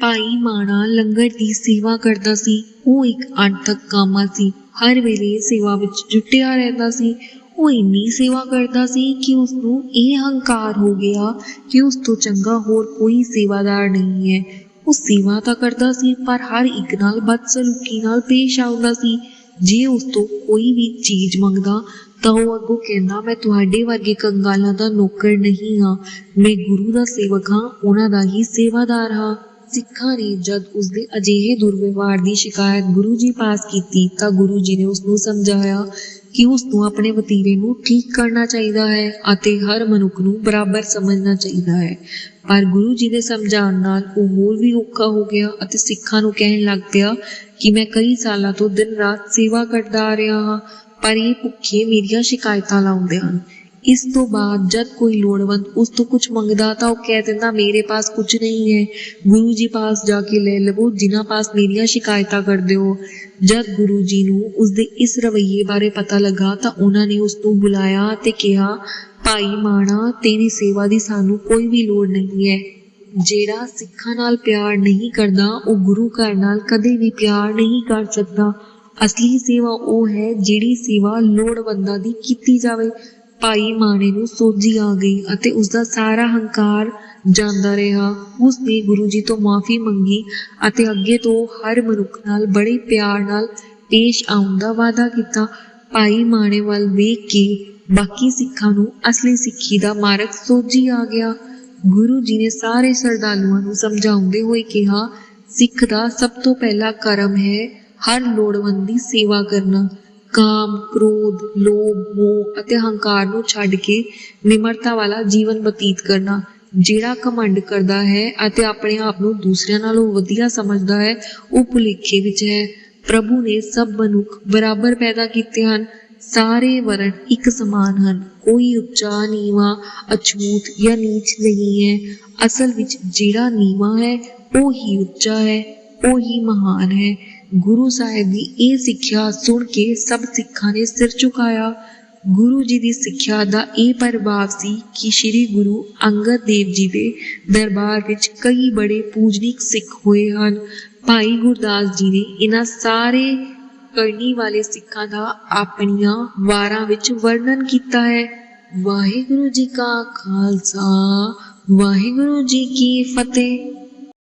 ਭਾਈ ਮਾਣਾ ਲੰਗਰ ਦੀ ਸੇਵਾ ਕਰਦਾ ਸੀ। ਉਹ ਇੱਕ ਅੰਤਕ ਕਾਮਾ ਸੀ। ਹਰ ਵੇਲੇ ਸੇਵਾ ਵਿੱਚ ਜੁਟਿਆ ਰਹਿੰਦਾ ਸੀ। ਉਹ ਇੰਨੀ ਸੇਵਾ ਕਰਦਾ ਸੀ ਕਿ ਉਸ ਨੂੰ ਇਹ ਹੰਕਾਰ ਹੋ ਗਿਆ ਕਿ ਉਸ ਤੋਂ ਚੰਗਾ ਹੋਰ ਕੋਈ ਸੇਵਾਦਾਰ ਨਹੀਂ ਹੈ। ਉਹ ਸੇਵਾ ਤਾਂ ਕਰਦਾ ਸੀ, ਪਰ ਹਰ ਇੱਕ ਨਾਲ ਬਦਸਲੂਕੀ ਨਾਲ ਪੇਸ਼ ਆਉਂਦਾ ਸੀ। ਜੇ ਉਸ ਤੋਂ ਕੋਈ ਵੀ ਚੀਜ਼ ਮੰਗਦਾ, ਤਾਂ ਉਹ ਅੱਗੋਂ ਕਹਿੰਦਾ, ਮੈਂ ਤੁਹਾਡੇ ਵਰਗੇ ਕੰਗਾਲਾਂ ਦਾ ਨੌਕਰ ਨਹੀਂ ਹਾਂ। ਮੈਂ ਗੁਰੂ ਦਾ ਸੇਵਕ ਹਾਂ, ਉਹਨਾਂ ਦਾ ਹੀ ਸੇਵਾਦਾਰ ਹਾਂ। ਸਿੱਖਾਂ ਨੇ ਜਦ ਉਸਦੇ ਅਜਿਹੇ ਦੁਰਵਿਵਹਾਰ ਦੀ ਸ਼ਿਕਾਇਤ ਗੁਰੂ ਜੀ ਪਾਸ ਕੀਤੀ ਤਾਂ ਗੁਰੂ ਜੀ ਨੇ ਉਸ ਨੂੰ ਸਮਝਾਇਆ ਕਿ ਉਸ ਨੂੰ ਆਪਣੇ ਵਤੀਰੇ ਨੂੰ ਠੀਕ ਕਰਨਾ ਚਾਹੀਦਾ ਹੈ ਅਤੇ ਹਰ ਮਨੁੱਖ ਨੂੰ ਬਰਾਬਰ ਸਮਝਣਾ ਚਾਹੀਦਾ ਹੈ। ਪਰ ਗੁਰੂ ਜੀ ਦੇ ਸਮਝਾਉਣ ਨਾਲ ਉਹ ਹੋਰ ਵੀ ਔਖਾ ਹੋ ਗਿਆ ਅਤੇ ਸਿੱਖਾਂ ਨੂੰ ਕਹਿਣ ਲੱਗ ਪਿਆ ਕਿ ਮੈਂ ਕਈ ਸਾਲਾਂ ਤੋਂ ਦਿਨ ਰਾਤ ਸੇਵਾ ਕਰਦਾ ਆ ਰਿਹਾ ਹਾਂ, ਪਰ ਇਹ ਭੁੱਖੇ ਮੇਰੀਆਂ ਸ਼ਿਕਾਇਤਾਂ ਲਾਉਂਦੇ ਹਨ। ਇਸ ਤੋਂ ਬਾਅਦ ਜਦ ਕੋਈ ਲੋੜਵੰਦ ਉਸ ਤੋਂ ਕੁਝ ਮੰਗਦਾ ਤਾਂ ਉਹ ਕਹਿ ਦਿੰਦਾ, ਮੇਰੇ ਪਾਸ ਕੁਝ ਨਹੀਂ ਹੈ। ਗੁਰੂ ਜੀ ਪਾਸ ਜਾ ਕੇ ਲੈ ਲਵੋ, ਜਿਨ੍ਹਾਂ ਪਾਸ ਮੇਰੀਆਂ ਸ਼ਿਕਾਇਤਾਂ ਕਰਦੇ ਹੋ। ਜਦ ਗੁਰੂ ਜੀ ਨੂੰ ਉਸ ਦੇ ਇਸ ਰਵੱਈਏ ਬਾਰੇ ਪਤਾ ਲੱਗਾ ਤਾਂ ਉਹਨਾਂ ਨੇ ਉਸ ਨੂੰ ਬੁਲਾਇਆ ਤੇ ਕਿਹਾ, ਭਾਈ ਮਾਣਾ, ਤੇਰੀ ਸੇਵਾ ਦੀ ਸਾਨੂੰ ਕੋਈ ਵੀ ਲੋੜ ਨਹੀਂ ਹੈ। ਜਿਹੜਾ ਸਿੱਖਾਂ ਨਾਲ ਪਿਆਰ ਨਹੀਂ ਕਰਦਾ, ਉਹ ਗੁਰੂ ਘਰ ਨਾਲ ਕਦੇ ਵੀ ਪਿਆਰ ਨਹੀਂ ਕਰ ਸਕਦਾ। ਅਸਲੀ ਸੇਵਾ ਉਹ ਹੈ ਜਿਹੜੀ ਸੇਵਾ ਲੋੜਵੰਦਾਂ ਦੀ ਕੀਤੀ ਜਾਵੇ। ਭਾਈ ਮਾਣੇ ਨੂੰ ਸੋਝੀ ਆ ਗਈ ਅਤੇ ਉਸ ਦਾ ਸਾਰਾ ਹੰਕਾਰ ਜਾਂਦਾ ਰਿਹਾ। ਉਸ ਨੇ ਗੁਰੂ ਜੀ ਤੋਂ ਮਾਫੀ ਮੰਗੀ ਅਤੇ ਅੱਗੇ ਤੋਂ ਹਰ ਮਨੁੱਖ ਨਾਲ ਬੜੇ ਪਿਆਰ ਨਾਲ ਪੇਸ਼ ਆਉਣ ਦਾ ਵਾਅਦਾ ਕੀਤਾ। ਭਾਈ ਮਾਣੇ ਵੱਲ ਵੇਖ ਕੇ ਬਾਕੀ ਸਿੱਖਾਂ ਨੂੰ ਅਸਲੀ ਸਿੱਖੀ ਦਾ ਮਾਰਗ ਸੋਝੀ ਆ ਗਿਆ। ਗੁਰੂ ਜੀ ਨੇ ਸਾਰੇ ਸਰਦਾਲੂਆਂ ਨੂੰ ਸਮਝਾਉਂਦੇ ਹੋਏ ਕਿਹਾ, ਸਿੱਖ ਦਾ ਸਭ ਤੋਂ ਪਹਿਲਾ ਕਰਮ ਹੈ ਹਰ ਲੋੜਵੰਦ ਦੀ ਸੇਵਾ ਕਰਨਾ। ਕਾਮ, ਕ੍ਰੋਧ, ਲੋਭ, ਮੋਹ ਅਤੇ ਹੰਕਾਰ ਨੂੰ ਛੱਡ ਕੇ ਨਿਮਰਤਾ ਵਾਲਾ ਜੀਵਨ ਬਤੀਤ ਕਰਨਾ ਜਿਹੜਾ ਘਮੰਡ ਕਰਦਾ ਹੈ ਅਤੇ ਆਪਣੇ ਆਪ ਨੂੰ ਦੂਸਰਿਆਂ ਨਾਲੋਂ ਵਧੀਆ ਸਮਝਦਾ ਹੈ, ਉਹ ਭੁਲੇਖੇ ਵਿੱਚ ਹੈ। ਪ੍ਰਭੂ ਨੇ ਸਭ ਮਨੁੱਖ ਬਰਾਬਰ ਪੈਦਾ ਕੀਤੇ ਹਨ। ਸਾਰੇ ਵਰਣ ਇੱਕ ਸਮਾਨ ਹਨ। ਕੋਈ ਉੱਚਾ, ਨੀਵਾਂ, ਅਛੂਤ ਜਾਂ ਨੀਚ ਨਹੀਂ ਹੈ। ਅਸਲ ਵਿੱਚ ਜਿਹੜਾ ਨੀਵਾਂ ਹੈ, ਉਹ ਹੀ ਉੱਚਾ ਹੈ, ਉਹ ਹੀ ਮਹਾਨ ਹੈ। ਗੁਰੂ ਸਾਹਿਬ ਦੀ ਇਹ ਸਿੱਖਿਆ ਸੁਣ ਕੇ ਸਭ ਸਿੱਖਾਂ ਨੇ ਸਿਰ ਝੁਕਾਇਆ। ਗੁਰੂ ਜੀ ਦੀ ਸਿੱਖਿਆ ਦਾ ਇਹ ਪ੍ਰਭਾਵ ਸੀ ਕਿ ਸ੍ਰੀ ਗੁਰੂ ਅੰਗਦ ਦੇਵ ਜੀ ਦੇ ਦਰਬਾਰ ਵਿੱਚ ਕਈ ਬੜੇ ਪੂਜਨੀਕ ਸਿੱਖ ਹੋਏ ਹਨ। ਭਾਈ ਗੁਰਦਾਸ ਜੀ ਨੇ ਇਹਨਾਂ ਸਾਰੇ ਕਰਨੀ ਵਾਲੇ ਸਿੱਖਾਂ ਦਾ ਆਪਣੀਆਂ ਵਾਰਾਂ ਵਿੱਚ ਵਰਣਨ ਕੀਤਾ ਹੈ। ਵਾਹਿਗੁਰੂ ਜੀ ਕਾ ਖਾਲਸਾ, ਵਾਹਿਗੁਰੂ ਜੀ ਕੀ ਫਤਿਹ।